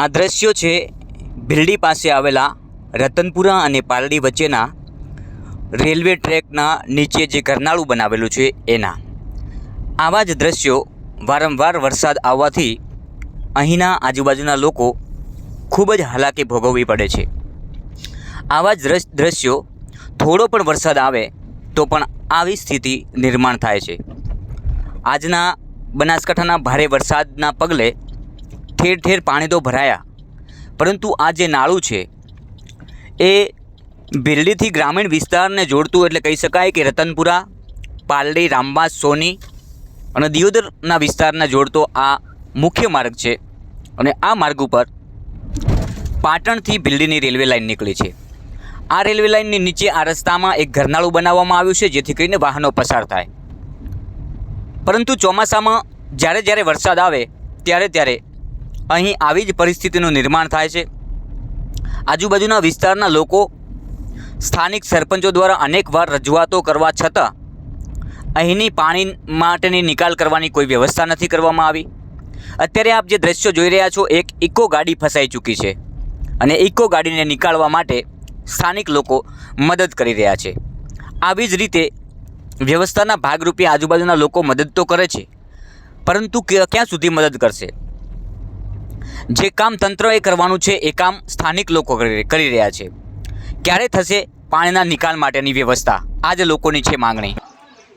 આ દ્રશ્યો છે ભીલડી પાસે આવેલા રતનપુરા અને પાલડી વચ્ચેના રેલવે ટ્રેકના નીચે જે ઘરનાળું બનાવેલું છે એના. આવા જ દ્રશ્યો વારંવાર વરસાદ આવવાથી અહીંના આજુબાજુના લોકો ખૂબ જ હાલાકી ભોગવવી પડે છે. આવા જ દ્રશ- દ્રશ્યો થોડો પણ વરસાદ આવે તો પણ આવી સ્થિતિ નિર્માણ થાય છે. આજના બનાસકાંઠાના ભારે વરસાદના પગલે ઠેર ઠેર પાણી તો ભરાયા. પરંતુ આ જે નાળું છે, એ બિરડીથી ગ્રામીણ વિસ્તારને જોડતું એટલે કહી શકાય કે રતનપુરા, પાલડી, રામબાસ, સોની અને દિયોદરના વિસ્તારને જોડતો આ મુખ્ય માર્ગ છે અને આ માર્ગ ઉપર પાટણથી બિલ્ડીની રેલવે લાઇન નીકળી છે. આ રેલવે લાઇનની નીચે આ રસ્તામાં એક ઘરનાળું બનાવવામાં આવ્યું છે, જેથી કરીને વાહનો પસાર થાય. પરંતુ ચોમાસામાં જ્યારે જ્યારે વરસાદ આવે, ત્યારે ત્યારે અહીં આવી જ પરિસ્થિતિનું નિર્માણ થાય છે. આજુબાજુના વિસ્તારના લોકો સ્થાનિક સરપંચો દ્વારા અનેકવાર રજૂઆતો કરવા છતાં અહીંની પાણી માટેની નિકાલ કરવાની કોઈ વ્યવસ્થા નથી કરવામાં આવી. અત્યારે આપ જે દ્રશ્યો જોઈ રહ્યા છો, એક ઇકો ગાડી ફસાઈ ચૂકી છે અને ઇકો ગાડીને નીકાળવા માટે સ્થાનિક લોકો મદદ કરી રહ્યા છે. આવી જ રીતે વ્યવસ્થાના ભાગરૂપે આજુબાજુના લોકો મદદ તો કરે છે, પરંતુ ક્યાં સુધી મદદ કરશે? જે કામ તંત્રએ કરવાનું છે, એ કામ સ્થાનિક લોકો કરી રહ્યા છે. ક્યારે થશે? પાણીના નિકાલ માટેની વ્યવસ્થા. આ જ લોકોની છે માંગણી.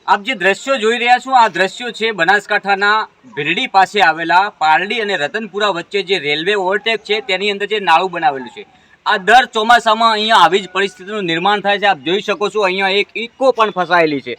આપ જે દ્રશ્યો જોઈ રહ્યા છો, આ દ્રશ્યો છે બનાસકાંઠાના ભીરડી પાસે આવેલા પારડી અને રતનપુરા વચ્ચે જે રેલવે ઓવરટેક છે, તેની અંદર જે નાળું બનાવેલું છે. આ દર ચોમાસામાં અહીંયા આવી જ પરિસ્થિતિનું નિર્માણ થાય છે. આપ જોઈ શકો છો, અહીંયા એક ઇકો પણ ફસાયેલી છે.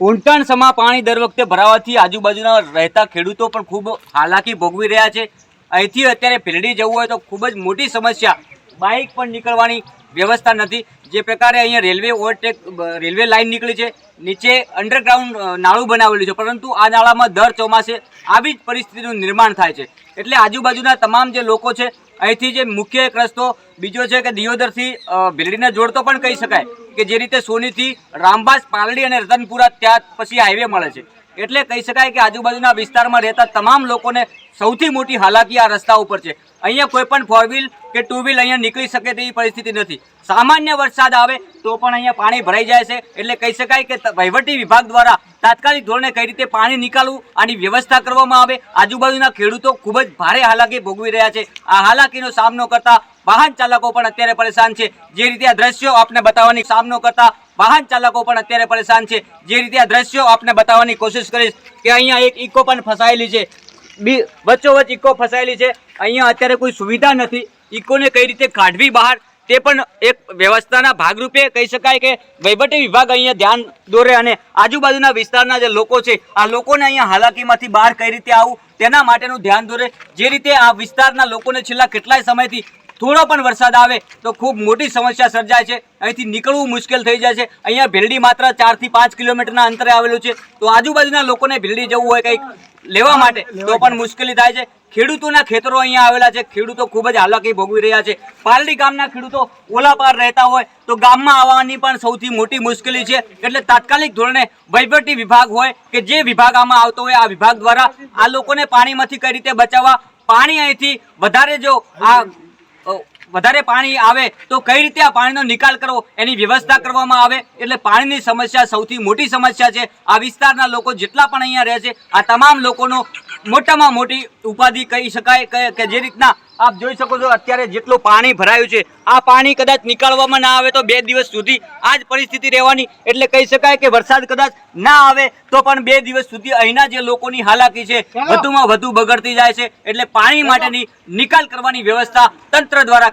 ઊંટાણ સમા પાણી દર વખતે ભરાવાથી આજુબાજુના રહેતા ખેડૂતો પણ ખૂબ હાલાકી ભોગવી રહ્યા છે. અહીંથી અત્યારે ભીલડી જવું હોય તો ખૂબ જ મોટી સમસ્યા. બાઇક પણ નીકળવાની વ્યવસ્થા નથી. જે પ્રકારે અહીંયા રેલવે ઓવરટેક રેલવે લાઇન નીકળી છે. નીચે અંડરગ્રાઉન્ડ નાળું બનાવેલું છે. પરંતુ આ નાળામાં દર ચોમાસે આવી જ પરિસ્થિતિનું નિર્માણ થાય છે. એટલે આજુબાજુના તમામ જે લોકો છે, અહીંથી જે મુખ્ય એક રસ્તો, બીજો છે કે દિયોદરથી ભીલડીને જોડતો પણ કહી શકાય. કે જે રીતે સોનીથી રામબાસ પાલડી અને રતનપુરા ત્યાં પછી હાઈવે મળે છે. એટલે કહી શકાય કે આજુબાજુના વિસ્તારમાં રહેતા તમામ લોકોને સૌથી મોટી હાલાકી આ રસ્તા ઉપર છે. અહીંયા કોઈ પણ ફોર વ્હીલ કે ટુ વ્હીલ અહીંયા નીકળી શકે તેવી પરિસ્થિતિ નથી. સામાન્ય વરસાદ આવે તો પણ અહીંયા પાણી ભરાઈ જાય છે. એટલે કહી શકાય કે વહીવટી વિભાગ દ્વારા તાત્કાલિક ધોરણે કઈ રીતે પાણી નીકાળવું, આની વ્યવસ્થા કરવામાં આવે. આજુબાજુના ખેડૂતો ખૂબ જ ભારે હાલાકી ભોગવી રહ્યા છે. આ હાલાકીનો સામનો કરતા વાહન ચાલકો પણ અત્યારે પરેશાન છે. જે રીતે આ દ્રશ્યો આપને બતાવવાની સામનો કરતા વાહન ચાલકો પણ અત્યારે પરેશાન છે. જે રીતે આ દ્રશ્યો આપને બતાવવાની કોશિશ કરીશ કે અહીંયા એક ઇકો પણ ફસાયેલી છે. બી, વચ્ચોવચ્ચ ઇકો ફસાયેલી છે. અહીંયા અત્યારે કોઈ સુવિધા નથી. ઇકોને કઈ રીતે કાઢવી બહાર તે પણ એક વ્યવસ્થાના ભાગરૂપે કહી શકાય કે વહીવટી વિભાગ અહીંયા ધ્યાન દોરે અને આજુબાજુના વિસ્તારના જે લોકો છે, આ લોકોને અહીંયા હાલાકીમાંથી બહાર કઈ રીતે આવું તેના માટેનું ધ્યાન દોરે. જે રીતે આ વિસ્તારના લોકોને છેલ્લા કેટલાય સમયથી થોડો પણ વરસાદ આવે તો ખૂબ મોટી સમસ્યા સર્જાય છે. અહીંથી નીકળવું મુશ્કેલ થઈ જાય છે. અહીંયા ભીલડી માત્ર ચારથી પાંચ કિલોમીટરના અંતરે આવેલું છે. તો આજુબાજુના લોકોને ભીલડી જવું હોય કંઈક લેવા માટે તો પણ મુશ્કેલી થાય છે. ખેડૂતોના ખેતરો અહીંયા આવેલા છે. ખેડૂતો ખૂબ જ હાલાકી ભોગવી રહ્યા છે. પાલડી ગામના ખેડૂતો ઓલા પાર રહેતા હોય તો ગામમાં આવવાની પણ સૌથી મોટી મુશ્કેલી છે. એટલે તાત્કાલિક ધોરણે વહીવટી વિભાગ હોય કે જે વિભાગ આમાં આવતો હોય આ વિભાગ દ્વારા આ લોકોને પાણીમાંથી કઈ રીતે બચાવવા? પાણી અહીંથી વધારે જો આ વધારે પાણી આવે તો કઈ રીતે આ પાણીનો નિકાલ કરવો? એની વ્યવસ્થા કરવામાં આવે. એટલે પાણીની સમસ્યા સૌથી મોટી સમસ્યા છે. આ વિસ્તારના લોકો જેટલા પણ અહીંયા રહે છે, આ તમામ લોકોનો મોટામાં મોટી ઉપાધિ કહી શકાય કે- જે રીતના આપ જોઈ શકો છો અત્યારે જેટલું પાણી ભરાયું છે આ પાણી કદાચ નીકાળવામાં ના આવે તો બે દિવસ સુધી આ જ પરિસ્થિતિ રહેવાની. એટલે કહી શકાય કે વરસાદ કદાચ ના આવે તો પણ બે દિવસ સુધી અહીંના જે લોકોની હાલાકી છે વધુમાં વધુ બગડતી જાય છે. એટલે પાણી માટેની નિકાલ કરવાની વ્યવસ્થા તંત્ર દ્વારા